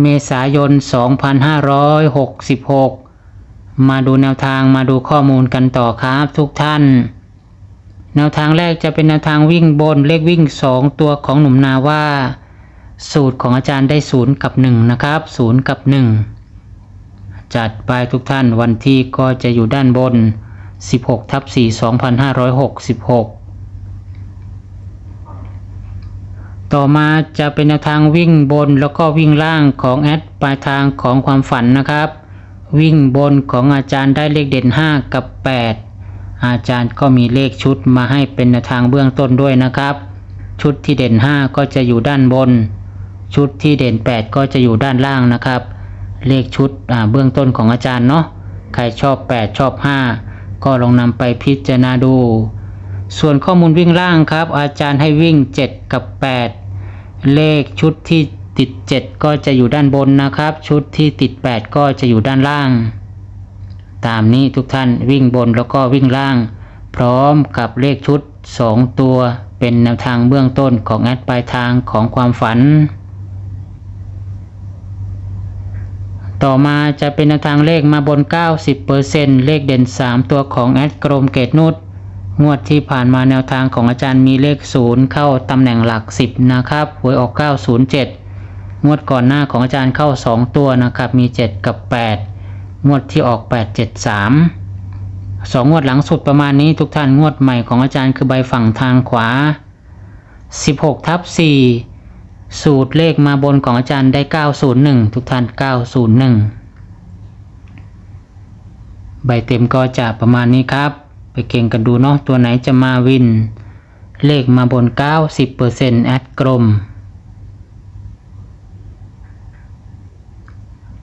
เมษายน 2566 มาดูแนวทางมาดูข้อมูลกันต่อครับทุกท่าน แนวทางแรกจะเป็นแนวทางวิ่งบนเลขวิ่ง 2 ตัวของหนุ่มนาว่า สูตรของอาจารย์ได้ 0 กับ 1 นะครับ 0 กับ 1 จัดไปทุกท่านวันที่ก็จะอยู่ด้านบน 16ทับ4 2566 ต่อมาจะเป็นแนวทางวิ่งบนแล้วก็วิ่งล่างของแอดปลายทางของความฝันนะครับ วิ่งบนของอาจารย์ได้เลขเด่น 5 กับ 8 อาจารย์ก็มีเลขชุดมาให้เป็นแนวทางเบื้องต้นด้วยนะครับ ชุดที่เด่น 5 ก็จะอยู่ด้านบน ชุดที่เด่น 8 ก็จะอยู่ด้านล่างนะครับ เลขชุดเบื้องต้นของอาจารย์เนาะใครชอบ 8 ชอบ 5 ก็ลองนำไปพิจารณาดู ส่วนข้อมูลวิ่งล่างครับ อาจารย์ให้วิ่ง 7 กับ 8 เลขชุดที่ติด 7 ก็จะอยู่ด้านบนนะครับ ชุดที่ติด 8 ก็จะอยู่ด้านล่าง ตามนี้ทุกท่านวิ่งบนแล้วก็วิ่งล่าง พร้อมกับเลขชุด 2 ตัว เป็นแนวทางเบื้องต้นของแอดปลายทางของความฝัน ต่อมาจะเป็นแนวทางเลขมาบน 90%เลขเด่น 3 ตัวของแอดกรมเกตนุช งวดที่ผ่านมาแนวทางของอาจารย์มีเลข 0 เข้าตำแหน่งหลัก 10 นะครับ หวยออก 907 งวดก่อนหน้าของอาจารย์เข้า 2 ตัวนะครับ มี 7 กับ 8 งวดที่ออก 873 2 งวดหลังสุดประมาณนี้ทุกท่านงวดใหม่ของอาจารย์คือใบฝั่งทางขวา 16ทับ4สูตรเลขมาบนของอาจารย์ได้ 901 ทุกท่าน 901 ใบเต็มก็จะประมาณนี้ครับ ไปเก่งกันดูเนาะตัวไหนจะมาวิน เลขมาบน 90%แอดกลม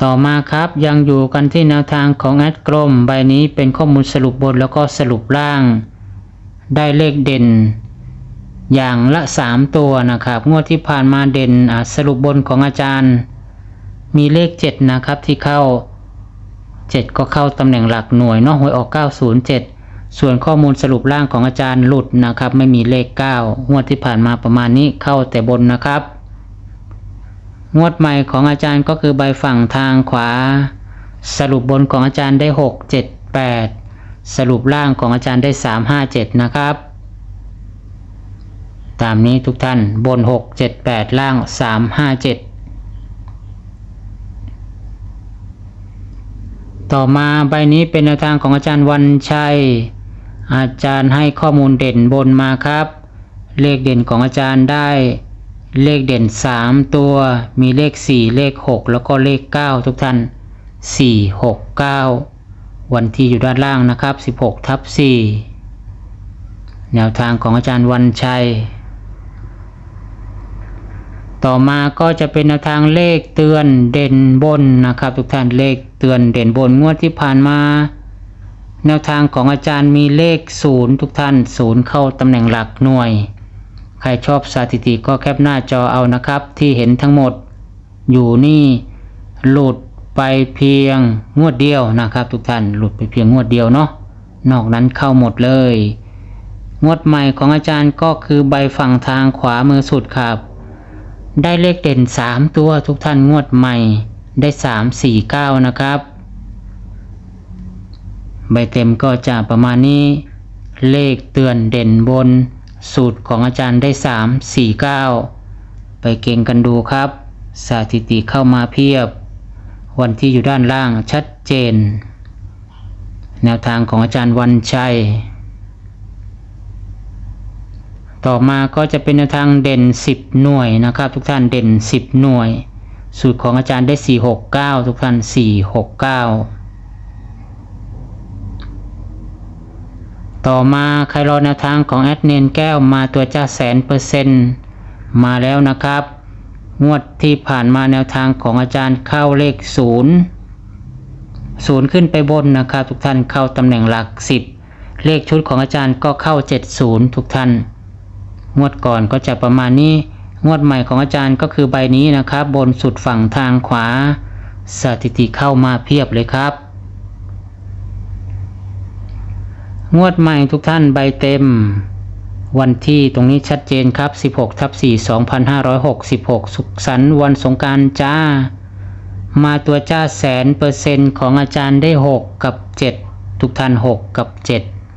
ต่อมาครับยังอยู่กันที่แนวทางของแอดกลม ใบนี้เป็นข้อมูลสรุปบนแล้วก็สรุปล่าง ได้เลขเด่น อย่างละ 3 ตัวนะครับ งวดที่ผ่านมาเด่นสรุปบนของอาจารย์ มีเลข 7 นะครับที่เข้า 7 ก็เข้าตำแหน่งหลักหน่วยเนาะหวยออก 907 ส่วนข้อมูลสรุปล่างของอาจารย์หลุดนะครับ ไม่มีเลข 9 งวดที่ผ่านมาประมาณนี้เข้าแต่บนนะครับ งวดใหม่ของอาจารย์ก็คือใบฝั่งทางขวา สรุปบนของอาจารย์ได้ 6 7 8 สรุปล่างของอาจารย์ได้ 3 5 7 นะครับ ตามนี้ทุกท่านบน 6 7 8 ล่าง 3 5 7ต่อมาใบนี้เป็นแนวทางของอาจารย์วันชัย อาจารย์ให้ข้อมูลเด่นบนมาครับ เลขเด่นของอาจารย์ได้ เลขเด่น 3 ตัว มีเลข 4 เลข 6 แล้วก็เลข 9 ทุกท่าน 4 6 9 วันที่อยู่ด้านล่างนะครับ 16ทับ4แนวทางของอาจารย์วันชัย ต่อมาก็จะเป็นแนวทางเลขเตือนเด่นบนนะครับ ทุกท่านเลขเตือนเด่นบนงวดที่ผ่านมา แนวทางของอาจารย์มีเลข 0 ทุกท่าน 0 เข้าตำแหน่งหลักหน่วย ใครชอบสถิติก็แคปหน้าจอเอานะครับ ที่เห็นทั้งหมดอยู่นี่หลุดไปเพียงงวดเดียวนะครับ ทุกท่านหลุดไปเพียงงวดเดียวเนาะนอกนั้นเข้าหมดเลย งวดใหม่ของอาจารย์ก็คือใบฝั่งทางขวามือสุดครับ ได้เลขเด่น 3 ตัวทุกท่านงวดใหม่ได้ 3 4 9 นะครับ ใบเต็มก็จะประมาณนี้ เลขเตือนเด่นบน สูตรของอาจารย์ได้ 3 4 9 ไปเก่งกันดูครับ สถิติเข้ามาเพียบ วันที่อยู่ด้านล่างชัดเจน แนวทางของอาจารย์วันชัย ต่อมาก็จะเป็นแนวทางเด่น 10 หน่วยนะครับ ทุกท่านเด่น 10 หน่วย สูตรของอาจารย์ได้ 469 ทุกท่าน 469 ต่อมาใครรอแนวทางของแอดเนนแก้วมาตัวจ้าแสนเปอร์เซ็นต์มาแล้วนะครับ งวดที่ผ่านมาแนวทางของอาจารย์เข้าเลขศูนย์ศูนย์ขึ้นไปบนนะครับ ทุกท่านเข้าตำแหน่งหลักสิบเลขชุดของอาจารย์ก็เข้าเจ็ดศูนย์ทุกท่าน งวดก่อนก็จะประมาณนี้ งวดใหม่ของอาจารย์ก็คือใบนี้นะครับ บนสุดฝั่งทางขวา สถิติเข้ามาเพียบเลยครับ งวดใหม่ทุกท่านใบเต็ม วันที่ตรงนี้ชัดเจนครับ 16ทับ4 2566 สุขสันต์วันสงการจ้า มาตัวจ้าแสนเปอร์เซ็นต์ของอาจารย์ได้ 6 กับ 7 ทุกท่าน 6 กับ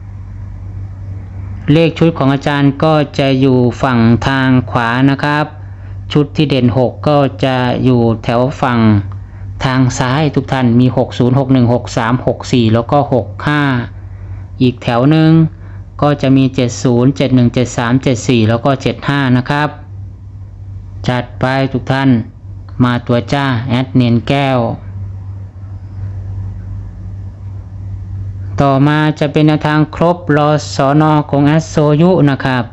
7 เลขชุดของอาจารย์ก็จะอยู่ฝั่งทางขวานะครับ ชุดที่เด่น 6 ก็จะอยู่แถวฝั่งทางซ้ายทุกท่านมี 60 61 63 64 แล้วก็ 65 อีกแถวหนึ่งก็จะมี 70 71 73 74 แล้วก็ 75 นะครับ จัดไปทุกท่านมาตัวจ้า แอดเนียนแก้ว ต่อมาจะเป็นทางครบรอสอนอของแอดโซยุนะครับ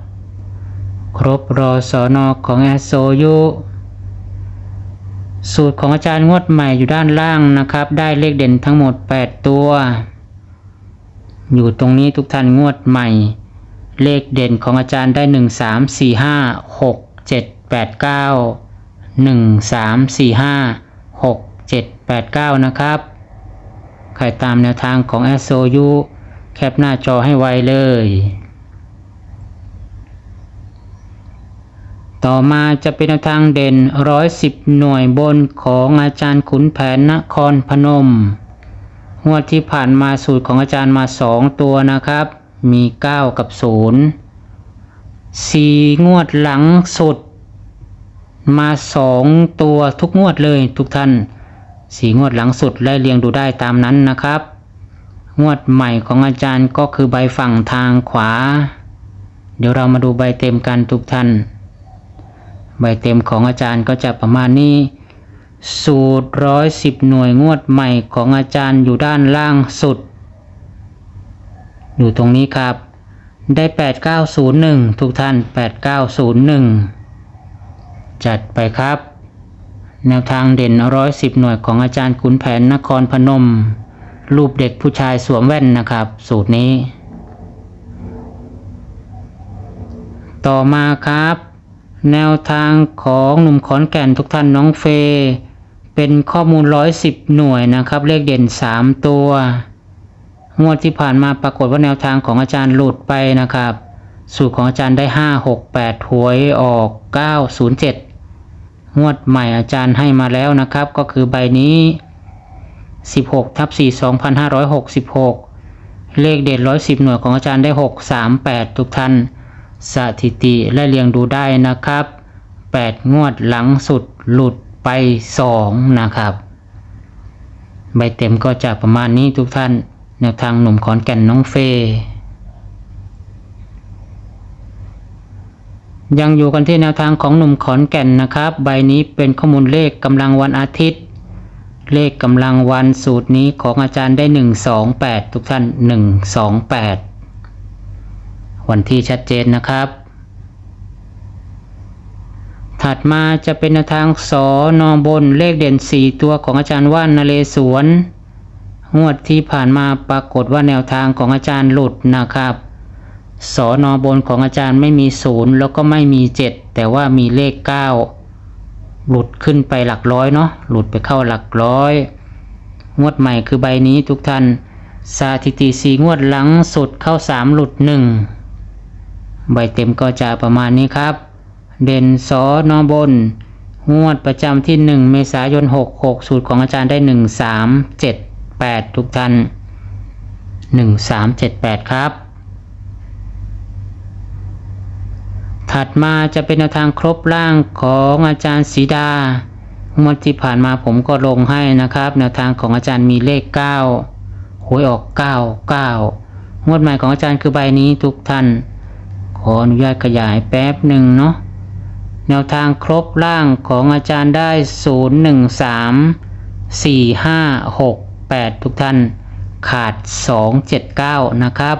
ครบรอสอนอของแอดโซยุสูตรของอาจารย์งวดใหม่อยู่ด้านล่างนะครับ ได้เลขเด่นทั้งหมด 8 ตัว อยู่ตรงนี้ทุกท่านงวดใหม่ เลขเด่นของอาจารย์ได้ 1 3 4 5 6 7 8 9 1 3 4 5 6 7 8 9 นะครับ ใครตามแนวทางของแอสโซยูแคปหน้าจอให้ไวเลย ต่อมาจะเป็นแนวทางเด่น 110 หน่วยบนของอาจารย์ขุนแผนนครพนม งวดที่ผ่านมาสูตรของอาจารย์มา 2 ตัวนะครับ มี 9 กับ 0 4 งวดหลังสุด มา 2 ตัวทุกงวดเลยทุกท่านสีงวดหลังสุดไล่เรียงดูได้ตามนั้นนะครับ งวดใหม่ของอาจารย์ก็คือใบฝั่งทางขวา เดี๋ยวเรามาดูใบเต็มกันทุกท่าน ใบเต็มของอาจารย์ก็จะประมาณนี้ สูตรร้อยสิบหน่วยงวดใหม่ของอาจารย์อยู่ด้านล่างสุด อยู่ตรงนี้ครับ ได้ 8901 ทุกท่าน 8901 จัดไปครับ แนวทางเด่นร้อยสิบหน่วยของอาจารย์ขุนแผนนครพนม รูปเด็กผู้ชายสวมแว่นนะครับ สูตรนี้ ต่อมาครับ แนวทางของหนุ่มขอนแก่นทุกท่านน้องเฟย์ เป็นข้อมูลร้อยสิบหน่วยนะครับ เลขเด่นสามตัว งวดที่ผ่านมาปรากฏว่าแนวทางของอาจารย์หลุดไปนะครับ สูตรของอาจารย์ได้ห้าหกแปดหวยออกเก้าศูนย์เจ็ดงวดใหม่อาจารย์ให้มาแล้วนะครับ ก็คือใบนี้ 16ทับ4 2566 เลขเด่น 110 หน่วยของอาจารย์ได้ 638 ทุกท่านสถิติและเรียงดูได้นะครับ 8 งวดหลังสุดหลุด ไป2นะครับ ใบเต็มก็จะประมาณนี้ทุกท่านแนวทางหนุ่มขอนแก่นน้องเฟย์ยังอยู่กันที่แนวทางของหนุ่มขอนแก่นนะครับ ใบนี้เป็นข้อมูลเลขกำลังวันอาทิตย์ เลขกำลังวันสูตรนี้ของอาจารย์ได้ 128 ทุกท่าน 128 วันที่ชัดเจนนะครับ ถัดมาจะเป็นแนวทางสอนอบนเลขเด่น 4 ตัวของอาจารย์ว่านนเรศวรงวดที่ผ่านมาปรากฏว่าแนวทางของอาจารย์หลุดนะครับสอนอบนของอาจารย์ไม่มีศูนย์แล้วก็ไม่มีเจ็ดแต่ว่ามีเลขเก้าหลุดขึ้นไปหลักร้อยเนาะหลุดไปเข้าหลักร้อย งวดใหม่คือใบนี้ทุกท่านสถิติสีงวดหลังสุดเข้าสามหลุดหนึ่งใบเต็มก็จะประมาณนี้ครับ เด่นสอนอบนงวดประจำที่หนึ่งเมษายนหกหกสูตรของอาจารย์ได้หนึ่งสามเจ็ดแปดทุกท่านหนึ่งสามเจ็ดแปดครับ ถัดมาจะเป็นแนวทางครบร่างของอาจารย์สีดางวดที่ผ่านมาผมก็ลงให้นะครับ แนวทางของอาจารย์มีเลข 9 หวยออก 9 9 งวดใหม่ของอาจารย์คือใบนี้ทุกท่าน ขออนุญาตขยายแป๊บหนึ่งเนาะ แนวทางครบร่างของอาจารย์ได้ 0 1 3 4 5 6 8 ทุกท่าน ขาด 2 7 9 นะครับ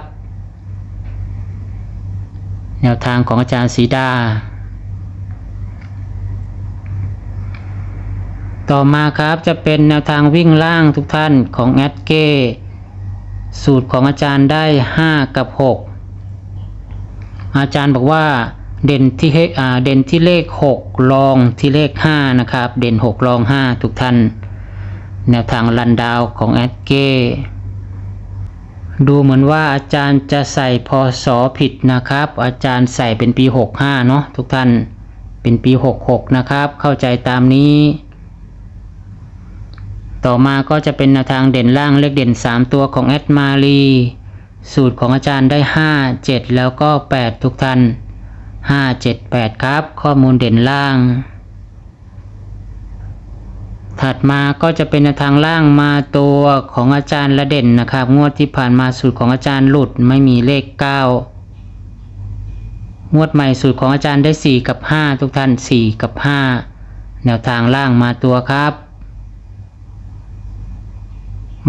แนวทางของอาจารย์สีดา ต่อมาครับจะเป็นแนวทางวิ่งล่างทุกท่านของแอดเก้สูตรของอาจารย์ได้ 5 กับ 6 อาจารย์บอกว่า เด่นที่เลขอ่าเด่นที่เลข 6 รองที่เลข 5 นะครับ เด่น 6 รอง 5 ทุกท่าน แนวทางลันดาวของแอดเก้ดูเหมือนว่าอาจารย์จะใส่พศผิดนะครับ อาจารย์ใส่เป็นปี 65 เนาะทุกท่านเป็นปี 66 นะครับ เข้าใจตามนี้ ต่อมาก็จะเป็นแนวทางเด่นล่างเลขเด่น 3 ตัวของแอดมารีสูตรของอาจารย์ได้ 5 7 แล้วก็ 8 ทุกท่าน 5 7 8 ครับ ข้อมูลเด่นล่าง ถัดมาก็จะเป็นแนวทางล่างมาตัวของอาจารย์ละเด่นนะครับ งวดที่ผ่านมาสูตรของอาจารย์หลุดไม่มีเลข 9 งวดใหม่สูตรของอาจารย์ได้ 4 กับ 5 ทุกท่าน 4 กับ 5 แนวทางล่างมาตัวครับ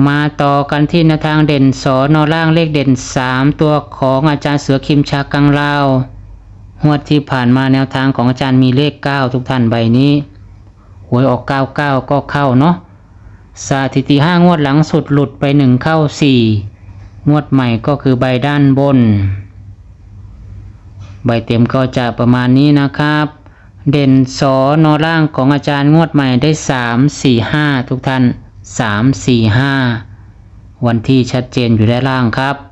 มาต่อกันที่แนวทางเด่นสอนอล่างเลขเด่น 3 ตัวของอาจารย์เสือคิมชากังลาว งวดที่ผ่านมาแนวทางของอาจารย์มีเลข 9 ทุกท่านใบนี้หวยออก 99 ก็เข้าเนาะสถิติ 5 งวดหลังสุดหลุดไป 1 เข้า 4 งวดใหม่ก็คือใบด้านบน ใบเต็มก็จะประมาณนี้นะครับ เด่นสอนอล่างของอาจารย์งวดใหม่ได้ 3 4 5 ทุกท่าน 3 4 5 วันที่ชัดเจนอยู่ด้านล่างครับ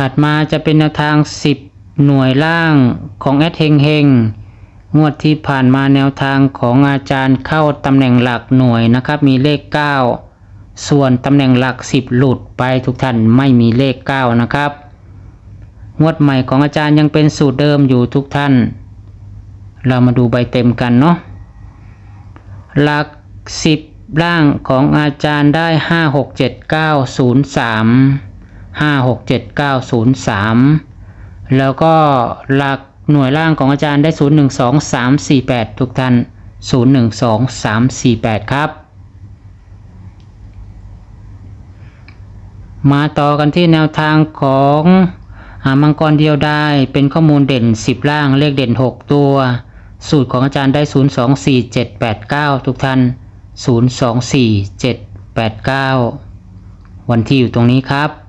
ถัดมาจะเป็นแนวทาง 10 หน่วยล่างของแอดเฮงเฮงงวดที่ผ่านมาแนวทางของอาจารย์เข้าตำแหน่งหลักหน่วยนะครับ มีเลข 9 ส่วนตำแหน่งหลัก 10 หลุดไปทุกท่านไม่มีเลข 9 นะครับ งวดใหม่ของอาจารย์ยังเป็นสูตรเดิมอยู่ทุกท่าน เรามาดูใบเต็มกันเนาะหลัก 10 ล่างของอาจารย์ได้ 5 6 7 9 0 3 5 6 7 9 0 3 แล้วก็หลักหน่วยล่างของอาจารย์ได้ 0 1 2 3 4 8 ทุกท่าน 0 1 2 3 4 8 ครับ มาต่อกันที่แนวทางของอามังกรเดียวได้เป็นข้อมูลเด่น 10 ล่างเลขเด่น 6 ตัว สูตรของอาจารย์ได้ 0 2 4 7 8 9 ทุกท่าน 0 2 4 7 8 9 วันที่อยู่ตรงนี้ครับ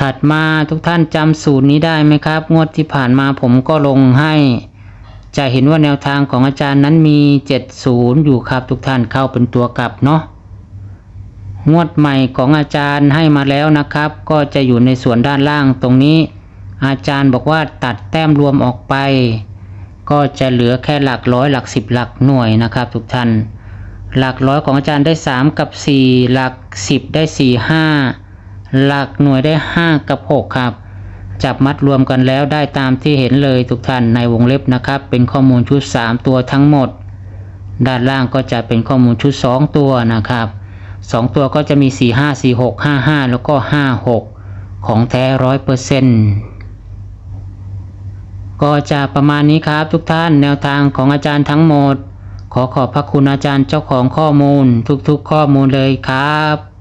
ถัดมาทุกท่านจำสูตรนี้ได้ไหมครับ งวดที่ผ่านมาผมก็ลงให้ จะเห็นว่าแนวทางของอาจารย์นั้นมี 70 อยู่ครับ ทุกท่านเข้าเป็นตัวกลับเนาะงวดใหม่ของอาจารย์ให้มาแล้วนะครับ ก็จะอยู่ในส่วนด้านล่างตรงนี้ อาจารย์บอกว่าตัดแต้มรวมออกไป ก็จะเหลือแค่หลักร้อยหลักสิบหลักหน่วยนะครับ ทุกท่าน หลักร้อยของอาจารย์ได้ 3 กับ 4 หลัก 10 ได้ 4 5 หลักหน่วยได้ 5 กับ 6 ครับ จับมัดรวมกันแล้วได้ตามที่เห็นเลยทุกท่านในวงเล็บนะครับ เป็นข้อมูลชุด 3 ตัวทั้งหมด ด้านล่างก็จะเป็นข้อมูลชุด 2 ตัวนะครับสองตัวก็จะมี 4 5 4 6 5 5 แล้วก็ 5 6 ของแท้ร้อยเปอร์เซ็นต์ก็จะประมาณนี้ครับทุกท่านแนวทางของอาจารย์ทั้งหมด ขอขอบพระคุณอาจารย์เจ้าของข้อมูลทุกๆข้อมูลเลยครับ